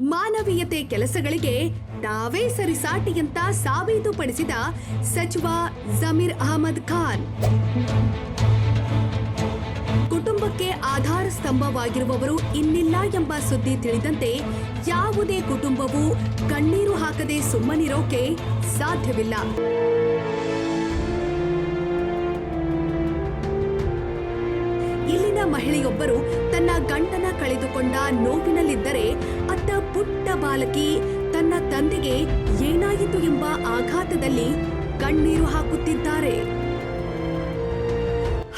ಮಾನವೀಯತೆ ಕೆಲಸಗಳಿಗೆ ತಾವೇ ಸರಿಸಾಟಿಯಂತ ಸಾಬೀತುಪಡಿಸಿದ ಸಚಿವ ಜಮೀರ್ ಅಹಮದ್ ಖಾನ್. ಕುಟುಂಬಕ್ಕೆ ಆಧಾರ ಸ್ತಂಭವಾಗಿರುವವರು ಇನ್ನಿಲ್ಲ ಎಂಬ ಸುದ್ದಿ ತಿಳಿದಂತೆ ಯಾವುದೇ ಕುಟುಂಬವು ಕಣ್ಣೀರು ಹಾಕದೆ ಸುಮ್ಮನಿರೋಕೆ ಸಾಧ್ಯವಿಲ್ಲ. ಇಲ್ಲಿನ ಮಹಿಳೆಯೊಬ್ಬರು ತನ್ನ ಗಂಡನ ಕಳೆದುಕೊಂಡ ಪುಟ್ಟ ಬಾಲಕಿ ತನ್ನ ತಂದೆಗೆ ಏನಾಯಿತು ಎಂಬ ಆಘಾತದಲ್ಲಿ ಕಣ್ಣೀರು ಹಾಕುತ್ತಿದ್ದಾರೆ.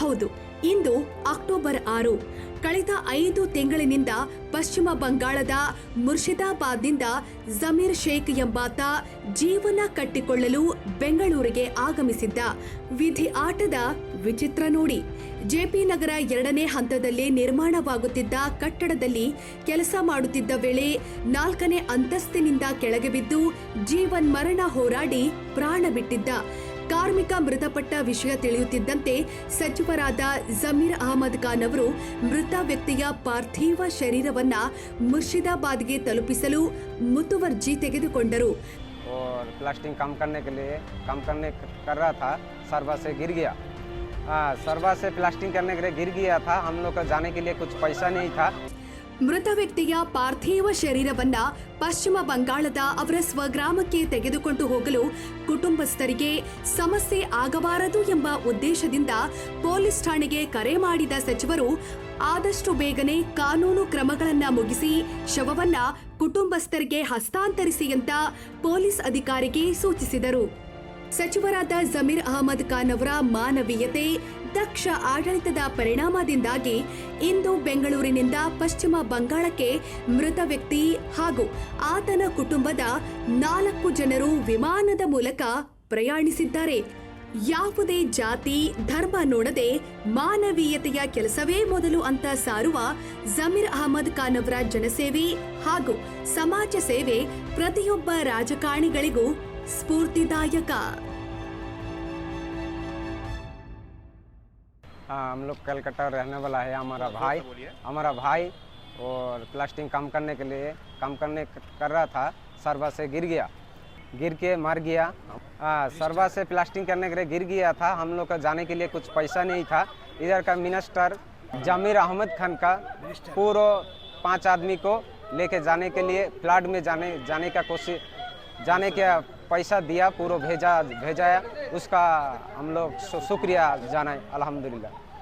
ಹೌದು, ಇಂದು ಅಕ್ಟೋಬರ್ ಆರು. ಕಳೆದ ಐದು ತಿಂಗಳಿನಿಂದ ಪಶ್ಚಿಮ ಬಂಗಾಳದ ಮುರ್ಷಿದಾಬಾದ್ನಿಂದ ಜಮೀರ್ ಶೇಖ್ ಎಂಬಾತ ಜೀವನ ಕಟ್ಟಿಕೊಳ್ಳಲು ಬೆಂಗಳೂರಿಗೆ ಆಗಮಿಸಿದ್ದ ವಿಧಿ ಆಟದ ವಿಚಿತ್ರ ನೋಡಿ. ಜೆಪಿ ನಗರ ಎರಡನೇ ಹಂತದಲ್ಲಿ ನಿರ್ಮಾಣವಾಗುತ್ತಿದ್ದ ಕಟ್ಟಡದಲ್ಲಿ ಕೆಲಸ ಮಾಡುತ್ತಿದ್ದ ವೇಳೆ ನಾಲ್ಕನೇ ಅಂತಸ್ತಿನಿಂದ ಕೆಳಗೆ ಬಿದ್ದು ಜೀವನ್ ಮರಣ ಹೋರಾಡಿ ಪ್ರಾಣ ಬಿಟ್ಟಿದ್ದ. ಕಾರ್ಮಿಕ ಮೃತಪಟ್ಟ ವಿಷಯ ತಿಳಿಯುತ್ತಿದ್ದಂತೆ ಸಚಿವರಾದ ಜಮೀರ್ ಅಹಮದ್ ಖಾನ್ ಅವರು ಮೃತ ವ್ಯಕ್ತಿಯ ಪಾರ್ಥಿವ ಶರೀರವನ್ನ ಮುರ್ಷಿದಾಬಾದ್ಗೆ ತಲುಪಿಸಲು ಮುತುವರ್ಜಿ ತೆಗೆದುಕೊಂಡರು और प्लास्टिंग काम करने के लिए काम करने कर रहा था सरवा से गिर गया हाँ सरवा से प्लास्टिंग करने के लिए गिर गया था हम लोग को जाने के लिए कुछ पैसा नहीं था ಮೃತ ವ್ಯಕ್ತಿಯ ಪಾರ್ಥಿವ ಶರೀರವನ್ನ ಪಶ್ಚಿಮ ಬಂಗಾಳದ ಅವರ ಸ್ವಗ್ರಾಮಕ್ಕೆ ತೆಗೆದುಕೊಂಡು ಹೋಗಲು ಕುಟುಂಬಸ್ಥರಿಗೆ ಸಮಸ್ಯೆ ಆಗಬಾರದು ಎಂಬ ಉದ್ದೇಶದಿಂದ ಪೊಲೀಸ್ ಠಾಣೆಗೆ ಕರೆ ಮಾಡಿದ ಸಚಿವರು, ಆದಷ್ಟು ಬೇಗನೆ ಕಾನೂನು ಕ್ರಮಗಳನ್ನ ಮುಗಿಸಿ ಶವವನ್ನ ಕುಟುಂಬಸ್ಥರಿಗೆ ಹಸ್ತಾಂತರಿಸಿ ಅಂತ ಪೊಲೀಸ್ ಅಧಿಕಾರಿಗೆ ಸೂಚಿಸಿದರು. ಸಚಿವರಾದ ಜಮೀರ್ ಅಹಮದ್ ಖಾನ್ ಅವರ ಮಾನವೀಯತೆ ದಕ್ಷ ಆಡಳಿತದ ಪರಿಣಾಮದಿಂದಾಗಿ ಇಂದು ಬೆಂಗಳೂರಿನಿಂದ ಪಶ್ಚಿಮ ಬಂಗಾಳಕ್ಕೆ ಮೃತ ವ್ಯಕ್ತಿ ಹಾಗೂ ಆತನ ಕುಟುಂಬದ ನಾಲ್ಕು ಜನರು ವಿಮಾನದ ಮೂಲಕ ಪ್ರಯಾಣಿಸಿದ್ದಾರೆ. ಯಾವುದೇ ಜಾತಿ, ಧರ್ಮ ನೋಡದೆ ಮಾನವೀಯತೆಯ ಕೆಲಸವೇ ಮೊದಲು ಅಂತ ಸಾರುವ ಜಮೀರ್ ಅಹಮದ್ ಖಾನ್ ಅವರ ಜನಸೇವೆ ಹಾಗೂ ಸಮಾಜ ಸೇವೆ ಪ್ರತಿಯೊಬ್ಬ ರಾಜಕಾರಣಿಗಳಿಗೂ ಸ್ಫೂರ್ತಿದಾಯಕ. हाँ हम लोग कलकत्ता रहने वाला है हमारा भाई। हमारा भाई और प्लास्टिंग काम करने के लिए काम करने कर रहा था सरवा से गिर गया। गिर के मर गया। हाँ सरवा से प्लास्टिंग करने के लिए गिर गया था। हम लोग का जाने के लिए कुछ पैसा नहीं था। इधर का मिनिस्टर जमीर अहमद खान का पूरा पाँच आदमी को लेके जाने के लिए फ्लड में जाने जाने का कोशिश जाने का पैसा दिया पूरा भेजा भेजाया उसका हम लोग शुक्रिया जानाए अल्हम्दुलिल्लाह।